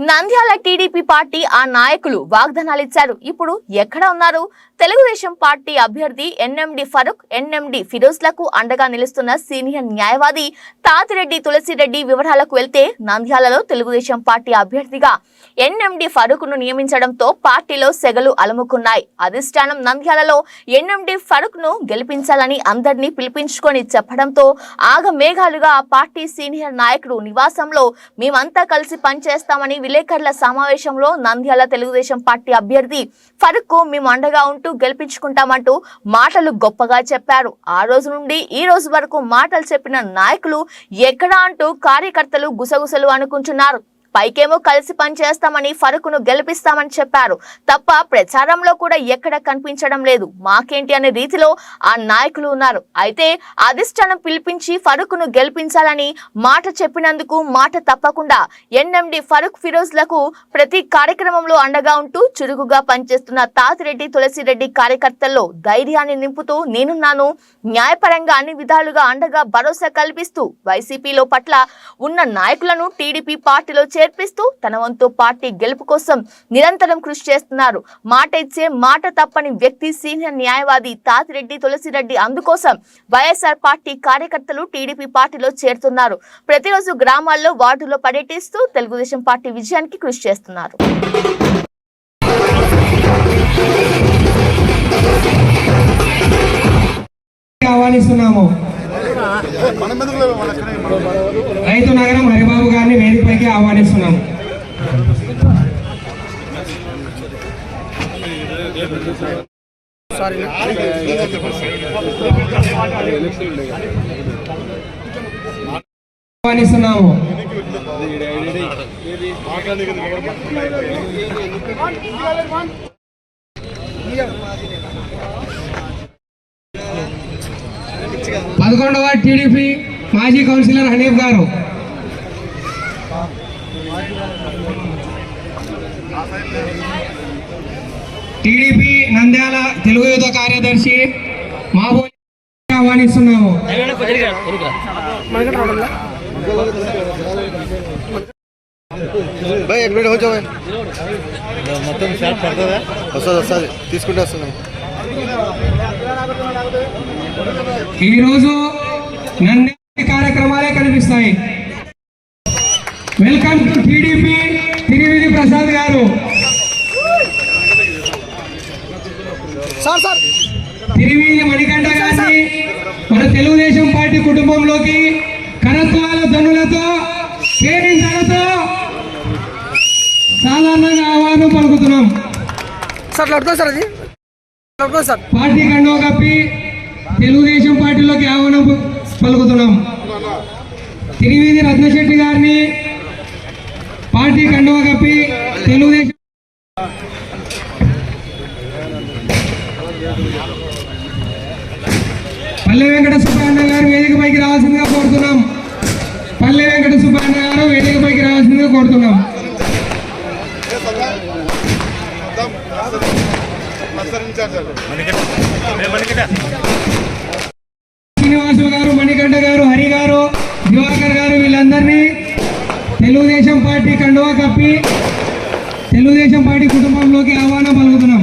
Nandyal TDP party ఆ నాయకులు వాగ్దానాలు ఇచ్చారు ఇప్పుడు ఎక్కడ ఉన్నారు? తెలుగుదేశం పార్టీ అభ్యర్థి ఎన్ఎండి ఫరూక్ ఎన్ఎండి ఫిరోజ్లకు అండగా నిలుస్తున్న సీనియర్ న్యాయవాది తాతిరెడ్డి తులసిరెడ్డి వివరాలకు వెళ్తే నంద్యాలలో తెలుగుదేశం పార్టీ అభ్యర్థిగా ఎన్ఎండి ఫరూక్ను నియమించడంతో పార్టీలో సెగలు అలుముకున్నాయి. అధిష్టానం నంద్యాలలో ఎన్ఎండి ఫరూక్ను గెలిపించాలని అందరినీ పిలిపించుకొని చెప్పడంతో ఆగమేఘాలుగా పార్టీ సీనియర్ నాయకుడు నివాసంలో మేమంతా కలిసి పనిచేస్తామని విలేకరుల సమావేశంలో నంద్యాల తెలుగుదేశం పార్టీ అభ్యర్థి ఫరూక్కు మేము అండగా ఉంటూ గెలిపించుకుంటామంటూ మాటలు గొప్పగా చెప్పారు. ఆ రోజు నుండి ఈ రోజు వరకు మాటలు చెప్పిన నాయకులు ఎక్కడా అంటూ కార్యకర్తలు గుసగుసలు అనుకుంటున్నారు. పైకేమో కలిసి పనిచేస్తామని ఫరూక్ను గెలిపిస్తామని చెప్పారు. తప్ప ప్రచారంలో కూడా ఎక్కడ కనిపించడం లేదు. మాకేంటి అనే రీతిలో ఆ నాయకులు ఉన్నారు. అయితే అధిష్టానం పిలిపించి ఫరూక్ను గెలిపించాలని మాట చెప్పినందుకు మాట తప్పకుండా ఎన్ఎండి ఫరూక్ ఫిరోజ్లకు ప్రతి కార్యక్రమంలో అండగా ఉంటూ చురుకుగా పనిచేస్తున్న తాతిరెడ్డి తులసిరెడ్డి కార్యకర్తల్లో ధైర్యాన్ని నింపుతూ నేనున్నాను. న్యాయపరంగా అన్ని విధాలుగా అండగా భరోసా కల్పిస్తూ వైసీపీలో పట్ల ఉన్న నాయకులను టీడీపీ పార్టీలో చేర్పిస్తూ తన వంతు పార్టీ గెలుపు కోసం నిరంతరం కృషి చేస్తున్నారు. మాట ఇచ్చే మాట తప్పని వ్యక్తి సీనియర్ న్యాయవాది తాతిరెడ్డి తులసిరెడ్డి అందుకోసం వైఎస్ఆర్ పార్టీ కార్యకర్తలు టీడీపీ పార్టీలో చేరుతున్నారు. ప్రతిరోజు గ్రామాల్లో వార్డులో పర్యటిస్తూ తెలుగుదేశం పార్టీ విజయానికి కృషి చేస్తున్నారు. ఆహ్వానిస్తున్నాము రైతు నగరం హరిబాబు గారిని వేదికపైకి ఆహ్వానిస్తున్నాము. ఆహ్వానిస్తున్నాము. పదకొండవ టీడీపీ మాజీ కౌన్సిలర్ హనీఫ్ గారు. టీడీపీ నంద్యాల తెలుగు యుద్ధ కార్యదర్శి మాబోజీ ఆహ్వానిస్తున్నాము. భాయ్ ఎక్కడ వచ్చా మొత్తం షాట్ పడుతుందా? వస్తుంది వస్తుంది. తీసుకుంటే వస్తున్నాం ఈరోజు నంద్యాల కార్యక్రమాలే కనిపిస్తాయి. Welcome to TDP Tiruveedhi Prasad garu. Tiruveedhi Manikanta గారిని మన తెలుగుదేశం పార్టీ కుటుంబంలోకి కరత్వాల ధనులతో కేరింతలతో సాధారణంగా ఆహ్వానం పలుకుతున్నాం. సార్ పార్టీ కండవ కప్పి తెలుగుదేశం పార్టీలోకి ఆహ్వానం పలుకుతున్నాం. తిరివేది రత్నశెట్టి గారిని పార్టీ కండవ కప్పి తెలుగుదేశం పల్లె వెంకట సుబ్బారాయణ గారు వేదికపైకి రావాల్సిందిగా కోరుతున్నాం. పల్లె వెంకట సుబ్బారాయణ గారు వేదికపైకి రావాల్సిందిగా కోరుతున్నాం. శ్రీనివాసులు తెలుగుదేశం పార్టీ కండువా కప్పి తెలుగుదేశం పార్టీ కుటుంబంలోకి ఆహ్వానం పలుకుతున్నాం.